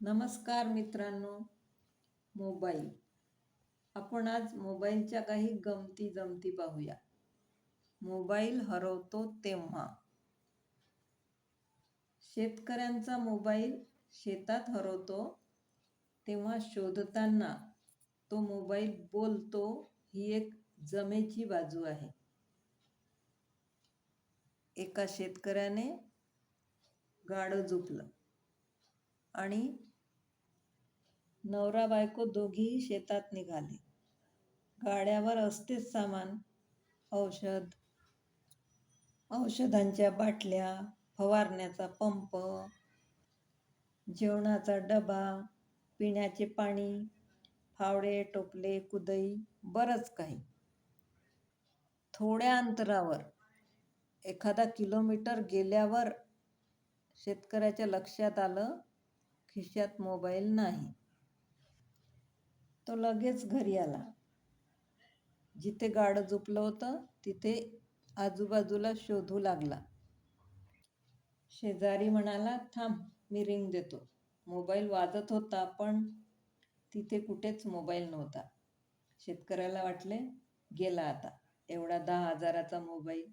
नमस्कार मित्रांनो मोबाईल. आपण आज मोबाईलच्या काही गमती जमती पाहूया. मोबाईल हरवतो तेव्हा. शेतकऱ्यांचा मोबाईल शेतात हरवतो तेव्हा शोधताना तो मोबाईल बोलतो ही एक जमेची बाजू आहे. एका शेतकऱ्याने गाडं झोपलं आणि नवरा बायको दोघीही शेतात निघाले. गाड्यावर असतेच सामान औषध. औषधांच्या बाटल्या फवारण्याचा पंप जेवणाचा डबा पिण्याचे पाणी फावडे टोपले कुदई बरंच काही. थोड्या अंतरावर एखादा किलोमीटर गेल्यावर शेतकऱ्याच्या लक्षात आलं खिशात मोबाईल नाही. तो लगेच घरी आला. जिथे गाडं झोपलं होतं तिथे आजूबाजूला शोधू लागला. शेजारी म्हणाला थांब मी रिंग देतो. मोबाईल वाजत होता पण तिथे कुठेच मोबाईल नव्हता. शेतकऱ्याला वाटले गेला आता. एवढा दहा हजाराचा मोबाईल.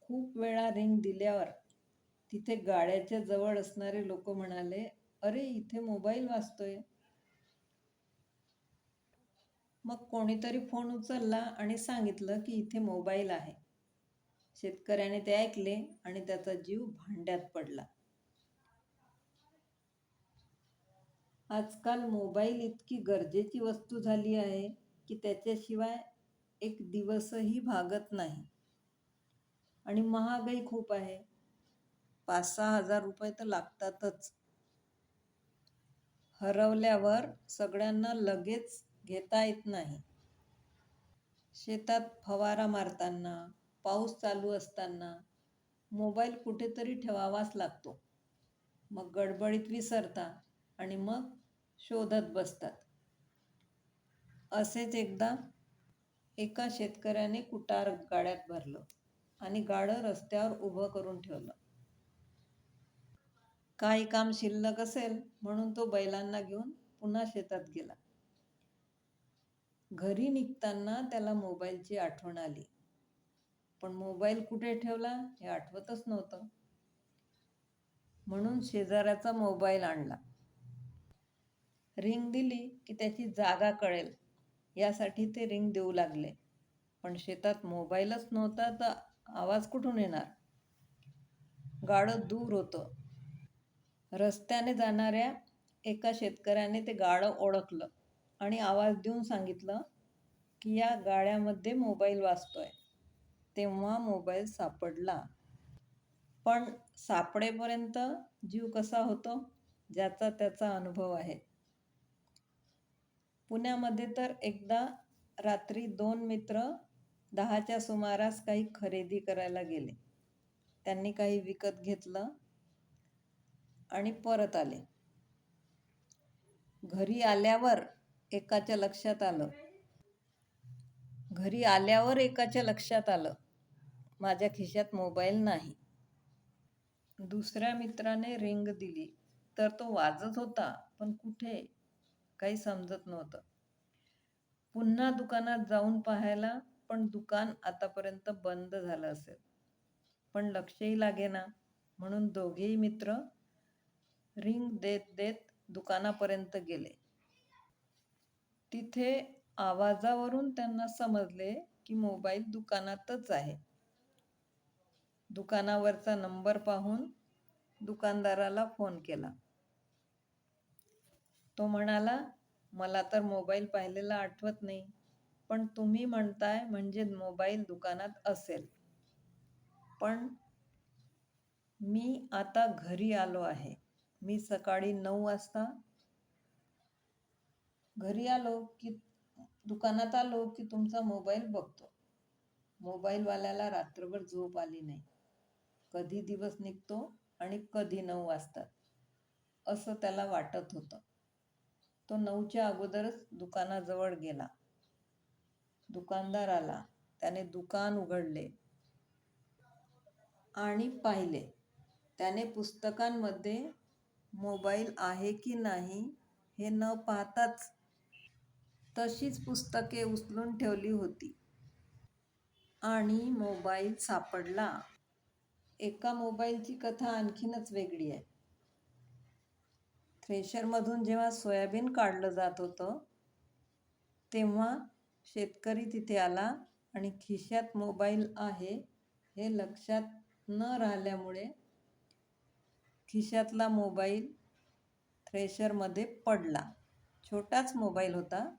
खूप वेळा रिंग दिल्यावर तिथे गाड्याच्या जवळ असणारे लोक म्हणाले अरे इथे मोबाईल वाजतोय. मग कोणीतरी फोन उचलला आणि सांगितलं की इथे मोबाईल आहे. शेतकऱ्याने ते ऐकले आणि त्याचा जीव भांड्यात पडला. आजकाल मोबाईल इतकी गरजेची वस्तू झाली आहे की त्याच्याशिवाय एक दिवसही भागत नाही. आणि महागाई खूप आहे. पाच सहा हजार रुपये तर लागतातच. हरवल्यावर सगळ्यांना लगेच घेता येत नाही. शेतात फवारा मारताना पाऊस चालू असताना मोबाईल कुठेतरी ठेवावाच लागतो. मग गडबडीत विसरता आणि मग शोधत बसतात. असेच एकदा एका शेतकऱ्याने कुटार गाड्यात भरलं आणि गाडं रस्त्यावर उभं करून ठेवलं. काही काम शिल्लक असेल म्हणून तो बैलांना घेऊन पुन्हा शेतात गेला. घरी निघताना त्याला मोबाईलची आठवण आली. पण मोबाईल कुठे ठेवला हे आठवतच नव्हतं. म्हणून शेजाऱ्याचा मोबाईल आणला. रिंग दिली की त्याची जागा कळेल. यासाठी ते रिंग देऊ लागले. पण शेतात मोबाईलच नव्हता तर आवाज कुठून येणार? गाडं दूर होतं. रस्त्याने जाणाऱ्या एका शेतकऱ्याने ते गाडं ओळखलं. आणि आवाज देऊन सांगितलं की या गाड्यामध्ये मोबाईल वाचतोय तेव्हा मोबाईल सापडला. पण सापडेपर्यंत जीव कसा होतो? ज्याचा त्याचा अनुभव आहे. पुण्यामध्ये तर एकदा रात्री दोन मित्र दहाच्या सुमारास काही खरेदी करायला गेले. त्यांनी काही विकत घेतलं आणि परत आले. घरी आल्यावर एकाच्या लक्षात आलं. घरी आल्यावर एकाच्या लक्षात आलं. माझ्या खिशात मोबाईल नाही. दुसऱ्या मित्राने रिंग दिली. तर तो वाजत होता पण कुठे? काही समजत नव्हतं. पुन्हा दुकानात जाऊन पाहायला पण दुकान आतापर्यंत बंद झालं असेल. पण लक्षही लागेना. म्हणून दोघेही मित्र रिंग देत देत दुकानापर्यंत गेले. तिथे आवाजावरून त्यांना समजले की मोबाईल दुकानातच आहे. दुकानावरचा नंबर पाहून दुकानदाराला फोन केला. तो म्हणाला मला तर मोबाईल पाहिलेला आठवत नाही पण तुम्ही म्हणताय म्हणजे मोबाईल दुकानात असेल. पण मी आता घरी आलो आहे. मी सकाळी नऊ वाजता घरी आलो की दुकानात आलो की तुमचा मोबाईल बघतो. मोबाईलवाल्याला रात्रभर झोप आली नाही. कधी दिवस निघतो आणि कधी नऊ वाजतात. असं त्याला वाटत होतं. तो नऊच्या अगोदरच दुकानाजवळ गेला. दुकानदार आला. त्याने दुकान उघडले आणि पाहिले. त्याने पुस्तकांमध्ये मोबाईल आहे की नाही हे न पाहताच तशीच पुस्तके उचलून ठेवली होती. आणि मोबाईल सापडला. एका मोबाईलची कथा आणखीनच वेगळी आहे. थ्रेशरमधून जेव्हा सोयाबीन काढलं जात होतं तेव्हा शेतकरी तिथे आला आणि खिशात मोबाईल आहे हे लक्षात न राहिल्यामुळे खिशातला मोबाईल थ्रेशरमध्ये पडला. छोटाच मोबाईल होता.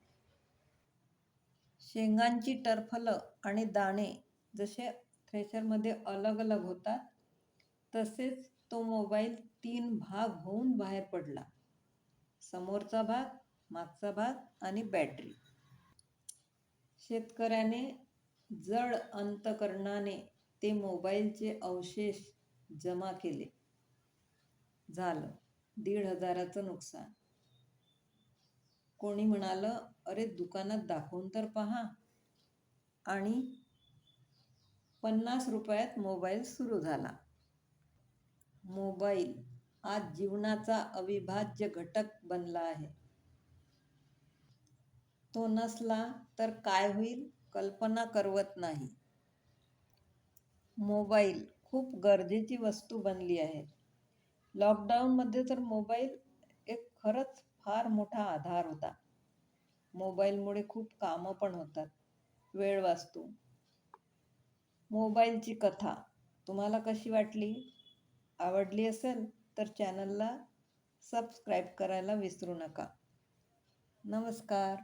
शेंगांची टरफलं आणि दाणे जसे थ्रेशरमध्ये अलग अलग होतात तसेच तो मोबाईल तीन भाग होऊन बाहेर पडला. समोरचा भाग मागचा भाग आणि बॅटरी. शेतकऱ्याने जड अंतकरणाने ते मोबाईलचे अवशेष जमा केले. झालं. दीड हजाराचं नुकसान. कोणी म्हणालं अरे दुकानात दाखवून तर पहा. आणि पन्नास रुपयात मोबाईल सुरू झाला. मोबाईल आज जीवनाचा अविभाज्य घटक बनला आहे. तो नसला तर काय होईल? कल्पना करवत नाही. मोबाईल खूप गरजेची वस्तू बनली आहे. लॉकडाऊनमध्ये तर मोबाईल एक खरंच फार मोठा आधार होता. मोबाईलमुळे खूप कामं पण होतात. वेळ वाचतो. मोबाईलची कथा तुम्हाला कशी वाटली? आवडली असेल तर चॅनलला सबस्क्राईब करायला विसरू नका. नमस्कार.